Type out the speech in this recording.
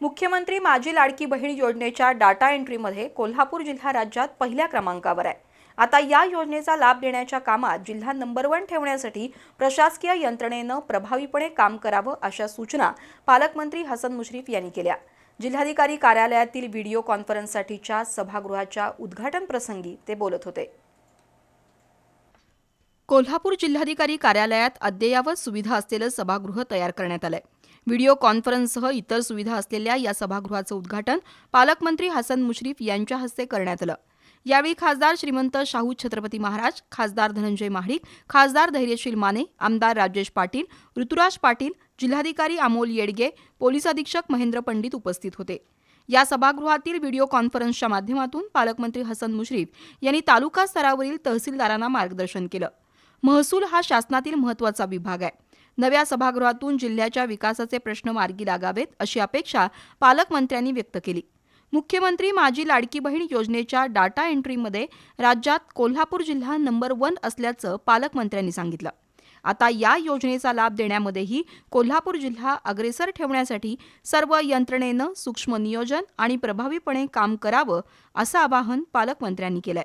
मुख्यमंत्री माझी लाडकी बहीण योजनेच्या डाटा एंट्रीमध्ये कोल्हापूर जिल्हा राज्यात पहिल्या क्रमांकावर आहे. आता या योजनेचा लाभ देण्याच्या कामात जिल्हा नंबर वन ठेवण्यासाठी प्रशासकीय यंत्रणेनं प्रभावीपणे काम करावं अशा सूचना पालकमंत्री हसन मुश्रीफ यांनी केल्या. जिल्हाधिकारी कार्यालयातील व्हिडिओ कॉन्फरन्ससाठीच्या सभागृहाच्या उद्घाटन प्रसंगी ते बोलत होते. कोल्हापूर जिल्हाधिकारी कार्यालयात अद्ययावत सुविधा असलेलं सभागृह तयार करण्यात आलंय. व्हिडिओ कॉन्फरन्ससह इतर सुविधा असलेल्या या सभागृहाचं उद्घाटन पालकमंत्री हसन मुश्रीफ यांच्या हस्ते करण्यात आलं. यावेळी खासदार श्रीमंत शाहू छत्रपती महाराज खासदार धनंजय महाडिक खासदार धैर्यशील माने आमदार राजेश पाटील ऋतुराज पाटील जिल्हाधिकारी अमोल येडगे पोलीस अधीक्षक महेंद्र पंडित उपस्थित होते. या सभागृहातील व्हिडिओ कॉन्फरन्सच्या माध्यमातून पालकमंत्री हसन मुश्रीफ यांनी तालुका स्तरावरील तहसीलदारांना मार्गदर्शन केलं. महसूल हा शासनातील महत्त्वाचा विभाग आहे. नव्या सभागृहातून जिल्ह्याच्या विकासाचे प्रश्न मार्गी लागावेत अशी अपेक्षा पालकमंत्र्यांनी व्यक्त केली. मुख्यमंत्री माझी लाडकी बहीण योजनेच्या डाटा एंट्रीमध्ये राज्यात कोल्हापूर जिल्हा नंबर वन असल्याचं पालकमंत्र्यांनी सांगितलं. आता या योजनेचा लाभ देण्यामध्येही कोल्हापूर जिल्हा अग्रेसर ठेवण्यासाठी सर्व यंत्रणेनं सूक्ष्म नियोजन आणि प्रभावीपणे काम करावं असं आवाहन पालकमंत्र्यांनी केलंय.